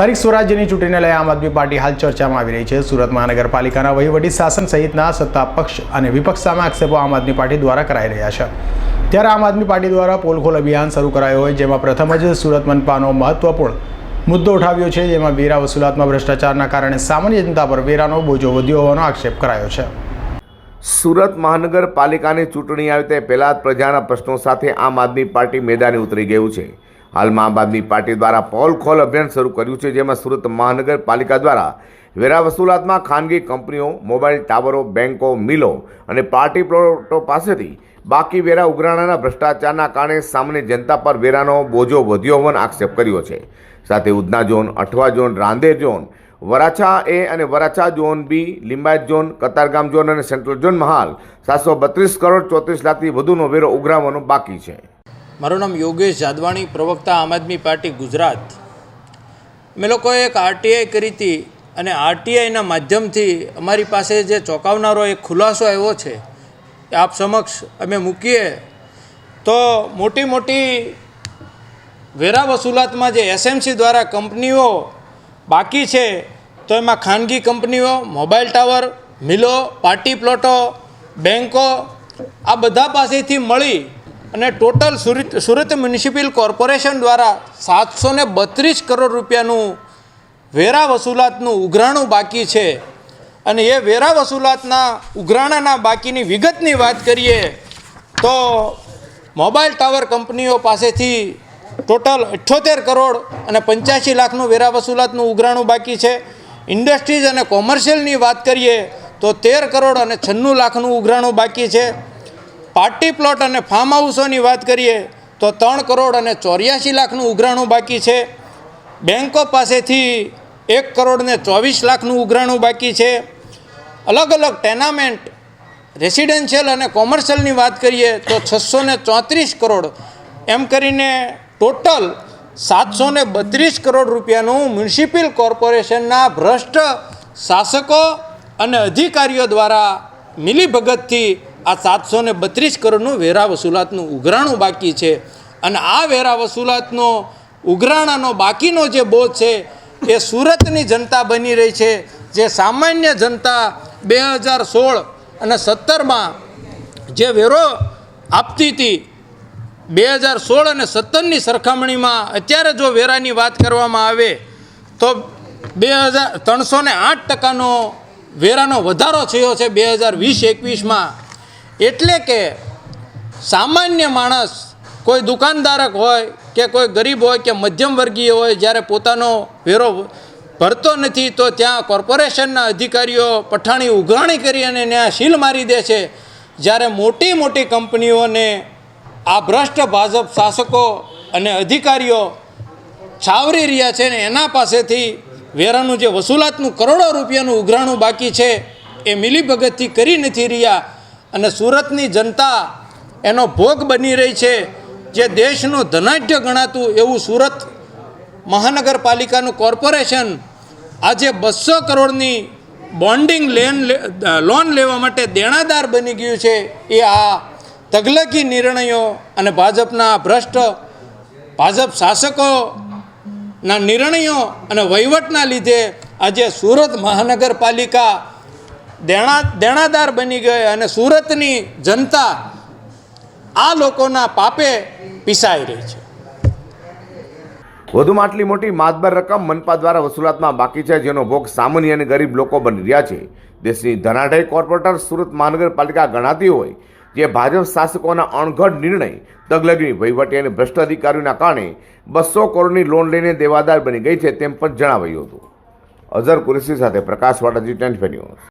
સ્થાનિક સ્વરાજ્યની ચૂંટણીને લઈ આમ આદમી પાર્ટી હાલ ચર્ચામાં આવી રહી છે. સુરત મહાનગરપાલિકાના વહીવટી શાસન સહિતના સત્તા પક્ષ અને વિપક્ષ સામે આક્ષેપો આમ આદમી પાર્ટી દ્વારા કરાઈ રહ્યા છે. ત્યારે આમ આદમી પાર્ટી દ્વારા પોલખોલ અભિયાન શરૂ કરાયું હોય, જેમાં પ્રથમ જ સુરત મનપાનો મહત્વપૂર્ણ મુદ્દો ઉઠાવ્યો છે, જેમાં વેરા વસૂલાતમાં ભ્રષ્ટાચારના કારણે સામાન્ય જનતા પર વેરાનો બોજો વધ્યો હોવાનો આક્ષેપ કરાયો છે. સુરત મહાનગરપાલિકાની ચૂંટણી આવે તે પહેલાં પ્રજાના પ્રશ્નો સાથે આમ આદમી પાર્ટી મેદાને ઉતરી ગયું છે. હાલમાં આમ આદમી પાર્ટી દ્વારા પોલ ખોલ અભિયાન શરૂ કર્યું છે, જેમાં સુરત મહાનગરપાલિકા દ્વારા વેરા વસૂલાતમાં ખાનગી કંપનીઓ, મોબાઈલ ટાવરો બેન્કો મિલો અને પાર્ટી પ્લોટો પાસેથી બાકી વેરા ઉઘરાણાના ભ્રષ્ટાચારના કારણે સામાન્ય જનતા પર વેરાનો બોજો વધ્યો હોવાનો આક્ષેપ કર્યો છે. સાથે Udhna zone, Athwa zone, Rander zone, Varachha A અને Varachha zone B, Limbayat zone, Katargam zone અને સેન્ટ્રલ ઝોનમાં હાલ સાતસો બત્રીસ કરોડ ચોત્રીસ લાખથી વધુનો વેરો ઉઘરાવવાનો બાકી છે. મારું નામ યોગેશ જાદવાણી, પ્રવક્તા આમ આદમી પાર્ટી ગુજરાત. અમે લોકોએ એક આરટીઆઈ કરી હતી અને આરટીઆઈના માધ્યમથી અમારી પાસે જે ચોંકાવનારો એક ખુલાસો આવ્યો છે, એ આપ સમક્ષ અમે મૂકીએ. તો મોટી મોટી વેરા વસૂલાતમાં જે એસએમસી દ્વારા કંપનીઓ બાકી છે, તો એમાં ખાનગી કંપનીઓ, મોબાઈલ ટાવર, મિલો, પાર્ટી પ્લોટો બેન્કો આ બધા પાસેથી મળી અને total Surat Surat municipal corporation દ્વારા સાતસો ને બત્રીસ કરોડ રૂપિયાનું વેરા વસૂલાતનું ઉઘરાણું બાકી છે. અને એ વેરા વસૂલાતના ઉઘરાણાના બાકીની વિગતની વાત કરીએ, તો મોબાઈલ ટાવર કંપનીઓ પાસેથી ટોટલ અઠ્ઠોતેર કરોડ અને પંચ્યાસી લાખનું વેરા વસૂલાતનું ઉઘરાણું બાકી છે. ઇન્ડસ્ટ્રીઝ અને કોમર્શિયલની વાત કરીએ, તો તેર કરોડ અને છન્નું લાખનું ઉઘરાણું બાકી છે. પાર્ટી પ્લોટ અને ફાર્મ હાઉસોની વાત કરીએ, તો ત્રણ કરોડ અને ચોર્યાસી લાખનું ઉઘરાણું બાકી છે. બેન્કો પાસેથી એક કરોડ ને ચોવીસ લાખનું ઉઘરાણું બાકી છે. અલગ અલગ ટેનામેન્ટ રેસિડેન્શિયલ અને કોમર્શિયલની વાત કરીએ, તો છસો ને ચોત્રીસ કરોડ. એમ કરીને ટોટલ સાતસો ને બત્રીસ કરોડ રૂપિયાનું મ્યુનિસિપલ કોર્પોરેશનના ભ્રષ્ટ શાસકો અને અધિકારીઓ દ્વારા મિલીભગતથી આ સાતસો ને બત્રીસ કરોડનું વેરા વસૂલાતનું ઉઘરાણું બાકી છે. અને આ વેરા વસૂલાતનો ઉઘરાણાનો બાકીનો જે બોધ છે, એ સુરતની જનતા બની રહી છે, જે સામાન્ય જનતા બે હજાર સોળ અને સત્તરમાં જે વેરો આપતી હતી, બે હજાર સોળ અને સત્તરની સરખામણીમાં અત્યારે જો વેરાની વાત કરવામાં આવે, તો બે હજાર ત્રણસો ને આઠ ટકાનો વેરાનો વધારો થયો છે બે હજાર વીસ એકવીસમાં. એટલે કે સામાન્ય માણસ કોઈ દુકાનદારક હોય કે કોઈ ગરીબ હોય કે મધ્યમ વર્ગીય હોય જ્યારે પોતાનો વેરો ભરતો નથી તો ત્યાં કોર્પોરેશનના અધિકારીઓ પઠાણી ઉઘરાણી કરી અને ત્યાં સીલ મારી દે છે. જ્યારે મોટી મોટી કંપનીઓને આ ભ્રષ્ટ ભાજપ શાસકો અને અધિકારીઓ છાવરી રહ્યા છે ને એના પાસેથી વેરાનું જે વસૂલાતનું કરોડો રૂપિયાનું ઉઘરાણું બાકી છે એ મિલીભગતથી કરી નથી રહ્યા. અને સુરતની જનતા એનો ભોગ બની રહી છે જે દેશનું ધનાઢ્ય ગણાતું એવું સુરત મહાનગરપાલિકાનું કોર્પોરેશન આજે બસો કરોડની બોન્ડિંગ લેન લોન લેવા માટે દેણાદાર બની ગયું છે. એ આ તગલકી નિર્ણયો અને ભાજપના ભ્રષ્ટ ભાજપ શાસકોના નિર્ણયો અને વહીવટના લીધે આજે સુરત મહાનગરપાલિકા દેણા દેણાદાર બની ગઈ અને સુરતની જનતા આ લોકોના પાપે પીસાઈ રહી છે. વધુમાં આટલી મોટી માતબર રકમ મનપા દ્વારા વસૂલાતમાં બાકી છે, જેનો ભોગ સામાન્ય અને ગરીબ લોકો બની રહ્યા છે. દેશની ધનાઢય કોર્પોરેટર સુરત મહાનગરપાલિકા ગણાતી હોય, જે ભાજપ શાસકોના અણઘડ નિર્ણય તગલગી વહીવટી અને ભ્રષ્ટ અધિકારીઓના કારણે બસો કરોડની લોન લઈને દેવાદાર બની ગઈ છે તેમ પણ જણાવાયું હતું. અઝર કુરેશી સાથે પ્રકાશ વાડાજી ટેન્ટ